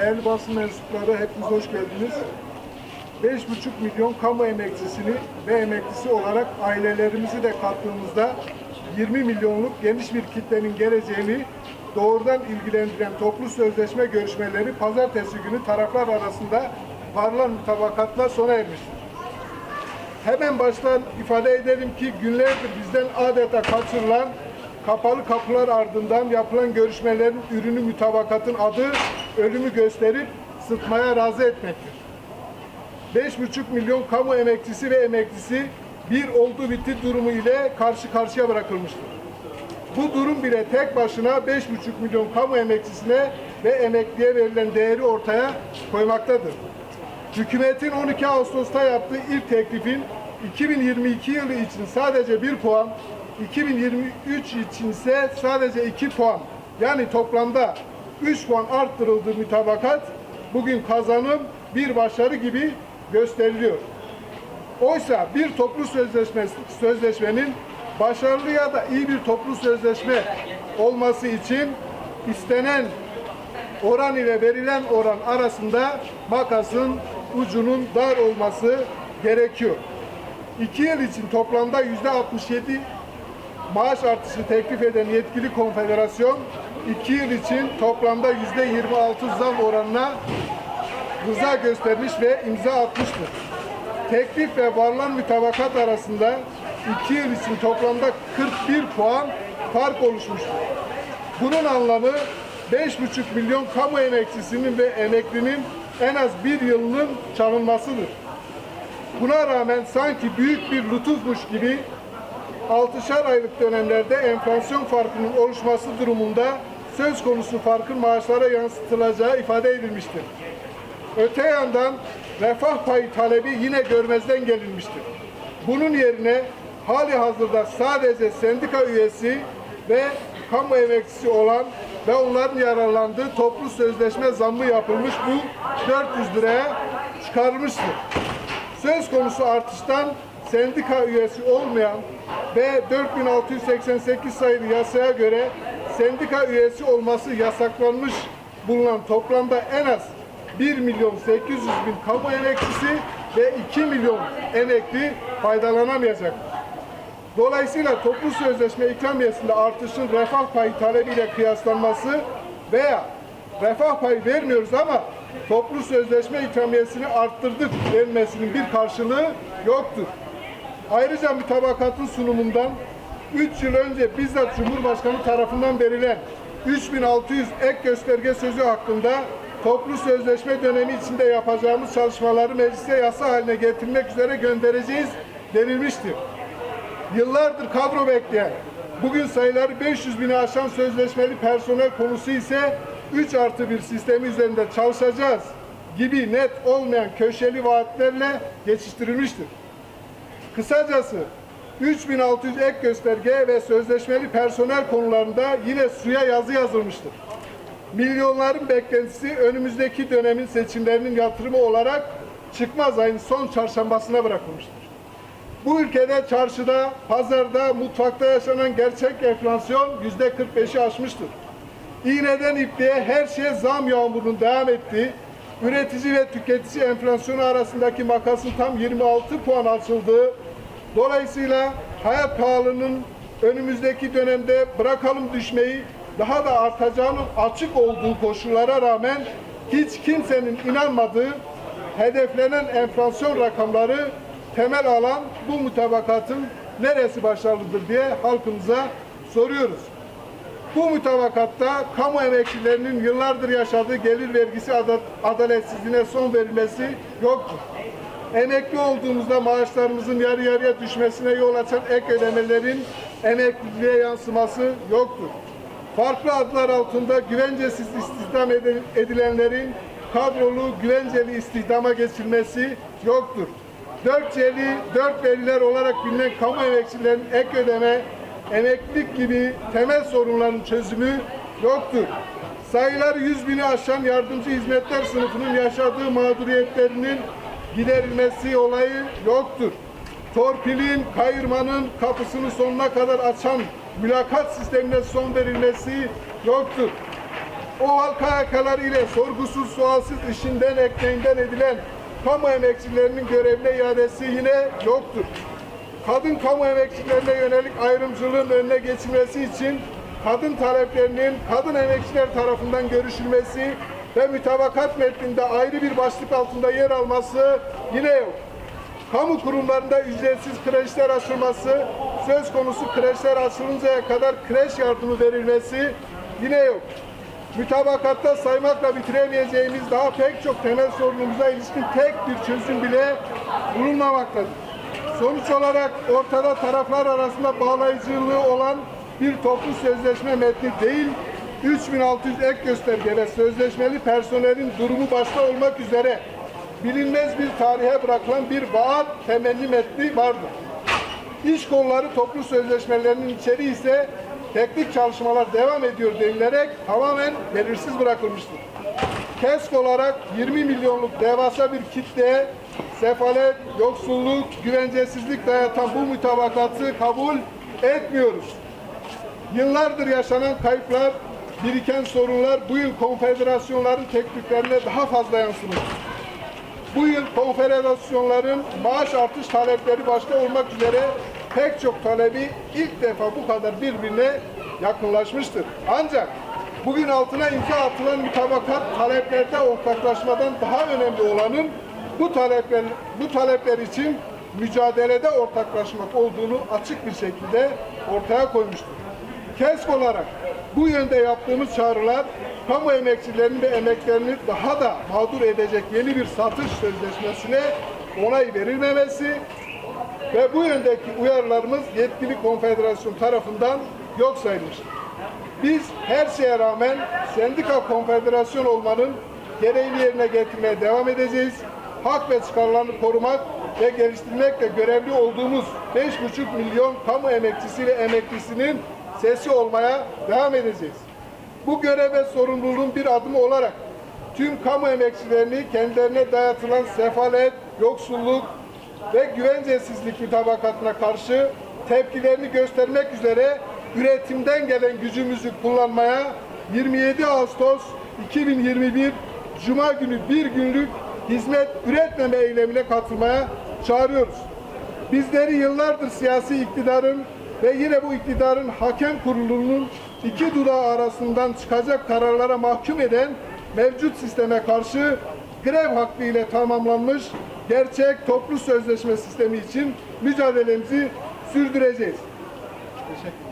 Değerli basın mensupları hepiniz hoş geldiniz. 5,5 milyon kamu emekçisini ve emeklisi olarak ailelerimizi de kattığımızda 20 milyonluk geniş bir kitlenin geleceğini doğrudan ilgilendiren toplu sözleşme görüşmeleri pazartesi günü taraflar arasında varılan mutabakatla sona ermiştir. Hemen baştan ifade edelim ki günlerdir bizden adeta kaçırılan kapalı kapılar ardından yapılan görüşmelerin ürünü mütabakatın adı ölümü gösterip sıtmaya razı etmektir. 5,5 milyon kamu emekçisi ve emeklisi bir oldu bitti durumu ile karşı karşıya bırakılmıştır. Bu durum bile tek başına 5,5 milyon kamu emekçisine ve emekliye verilen değeri ortaya koymaktadır. Hükümetin 12 Ağustos'ta yaptığı ilk teklifin 2022 yılı için sadece 1 puan, 2023 için ise sadece 2 puan yani toplamda 3 puan arttırıldığı mütabakat bugün kazanım bir başarı gibi gösteriliyor. Oysa bir toplu sözleşme, sözleşmenin başarılı ya da iyi bir toplu sözleşme olması için istenen oran ile verilen oran arasında makasın ucunun dar olması gerekiyor. İki yıl için toplamda yüzde 67 maaş artışı teklif eden yetkili konfederasyon iki yıl için toplamda yüzde 26 zam oranına rıza göstermiş ve imza atmıştır. Teklif ve varılan mütabakat arasında iki yıl için toplamda 41 puan fark oluşmuştur. Bunun anlamı 5,5 milyon kamu emekçisinin ve emeklinin en az bir yılının çalınmasıdır. Buna rağmen sanki büyük bir lütufmuş gibi 6'şar aylık dönemlerde enflasyon farkının oluşması durumunda söz konusu farkın maaşlara yansıtılacağı ifade edilmiştir. Öte yandan refah payı talebi yine görmezden gelinmiştir. Bunun yerine hali hazırda sadece sendika üyesi ve kamu emekçisi olan ve onların yararlandığı toplu sözleşme zammı yapılmış bu 400 liraya çıkarılmıştır. Söz konusu artıştan sendika üyesi olmayan ve 4688 sayılı yasaya göre sendika üyesi olması yasaklanmış bulunan toplamda en az 1 milyon 800 bin kamu emekçisi ve 2 milyon emekli faydalanamayacak. Dolayısıyla toplu sözleşme ikramiyesinde artışın refah payı talebiyle kıyaslanması veya refah payı vermiyoruz ama toplu sözleşme ikramiyesini arttırdık denmesinin bir karşılığı yoktur. Ayrıca mütabakatın sunumundan 3 yıl önce bizzat Cumhurbaşkanı tarafından verilen 3600 ek gösterge sözü hakkında toplu sözleşme dönemi içinde yapacağımız çalışmaları meclise yasa haline getirmek üzere göndereceğiz denilmiştir. Yıllardır kadro bekleyen, bugün sayıları 500 bini aşan sözleşmeli personel konusu ise 3 artı 1 sistemi üzerinde çalışacağız gibi net olmayan köşeli vaatlerle geçiştirilmiştir. Kısacası 3600 ek gösterge ve sözleşmeli personel konularında yine suya yazı yazılmıştır. Milyonların beklentisi önümüzdeki dönemin seçimlerinin yatırımı olarak çıkmaz ayın son çarşambasına bırakılmıştır. Bu ülkede çarşıda, pazarda, mutfakta yaşanan gerçek enflasyon yüzde 45'i aşmıştır. İğneden ipliğe her şeye zam yağmurunun devam ettiği, üretici ve tüketici enflasyonu arasındaki makasın tam 26 puan açıldığı, dolayısıyla hayat pahalılığının önümüzdeki dönemde bırakalım düşmeyi daha da artacağının açık olduğu koşullara rağmen hiç kimsenin inanmadığı hedeflenen enflasyon rakamları temel alan bu mutabakatın neresi başarılıdır diye halkımıza soruyoruz. Bu mutabakatta kamu emekçilerinin yıllardır yaşadığı gelir vergisi ada- adaletsizliğine son verilmesi yoktur. Emekli olduğumuzda maaşlarımızın yarı yarıya düşmesine yol açan ek ödemelerin emekliliğe yansıması yoktur. Farklı adlar altında güvencesiz istihdam edi- edilenlerin kadrolu güvenceli istihdama geçilmesi yoktur. Dört celi, dört veriler olarak bilinen kamu emekçilerin ek ödeme, emeklilik gibi temel sorunların çözümü yoktur. Sayıları 100 bini aşan yardımcı hizmetler sınıfının yaşadığı mağduriyetlerinin giderilmesi olayı yoktur. Torpilin, kayırmanın kapısını sonuna kadar açan mülakat sistemine son verilmesi yoktur. OHAL KYK'lar ile sorgusuz sualsiz işinden ekmeğinden edilen kamu emekçilerinin görevine iadesi yine yoktur. Kadın kamu emekçilerine yönelik ayrımcılığın önüne geçilmesi için kadın taleplerinin kadın emekçiler tarafından görüşülmesi ve mütabakat metninde ayrı bir başlık altında yer alması yine yok. Kamu kurumlarında ücretsiz kreşler açılması, söz konusu kreşler açılıncaya kadar kreş yardımı verilmesi yine yok. Mütabakatta saymakla bitiremeyeceğimiz daha pek çok temel sorunumuza ilişkin tek bir çözüm bile bulunmamaktadır. Sonuç olarak ortada taraflar arasında bağlayıcılığı olan bir toplu sözleşme metni değil, 3600 ek gösterge ve sözleşmeli personelin durumu başta olmak üzere bilinmez bir tarihe bırakılan bir vaat temenni metni vardır. İş kolları toplu sözleşmelerinin içeriği ise teknik çalışmalar devam ediyor denilerek tamamen belirsiz bırakılmıştır. KESK olarak 20 milyonluk devasa bir kitleye sefalet, yoksulluk, güvencesizlik dayatan bu mütabakatı kabul etmiyoruz. Yıllardır yaşanan kayıplar, biriken sorunlar bu yıl konfederasyonların tekliflerine daha fazla yansımış. Bu yıl konfederasyonların maaş artış talepleri başta olmak üzere pek çok talebi ilk defa bu kadar birbirine yakınlaşmıştır. Ancak bugün altına imza atılan mütabakat taleplerde ortaklaşmadan daha önemli olanın bu talepler bu talepler için mücadelede ortaklaşmak olduğunu açık bir şekilde ortaya koymuştur. KESK olarak bu yönde yaptığımız çağrılar kamu emekçilerinin ve emeklerini daha da mağdur edecek yeni bir satış sözleşmesine onay verilmemesi ve bu yöndeki uyarılarımız yetkili konfederasyon tarafından yok sayılmıştır. Biz her şeye rağmen sendika konfederasyon olmanın gereğini yerine getirmeye devam edeceğiz. Hak ve çıkarlarını korumak ve geliştirmekle görevli olduğumuz 5,5 milyon kamu emekçisi ve emeklisinin sesi olmaya devam edeceğiz. Bu görev ve sorumluluğun bir adımı olarak tüm kamu emekçilerini kendilerine dayatılan sefalet, yoksulluk ve güvencesizlik mütabakatına karşı tepkilerini göstermek üzere üretimden gelen gücümüzü kullanmaya 27 Ağustos 2021 Cuma günü bir günlük hizmet üretmeme eylemine katılmaya çağırıyoruz. Bizleri yıllardır siyasi iktidarın ve yine bu iktidarın hakem kurulunun iki dudağı arasından çıkacak kararlara mahkum eden mevcut sisteme karşı grev hakkı ile tamamlanmış gerçek toplu sözleşme sistemi için mücadelemizi sürdüreceğiz. Teşekkür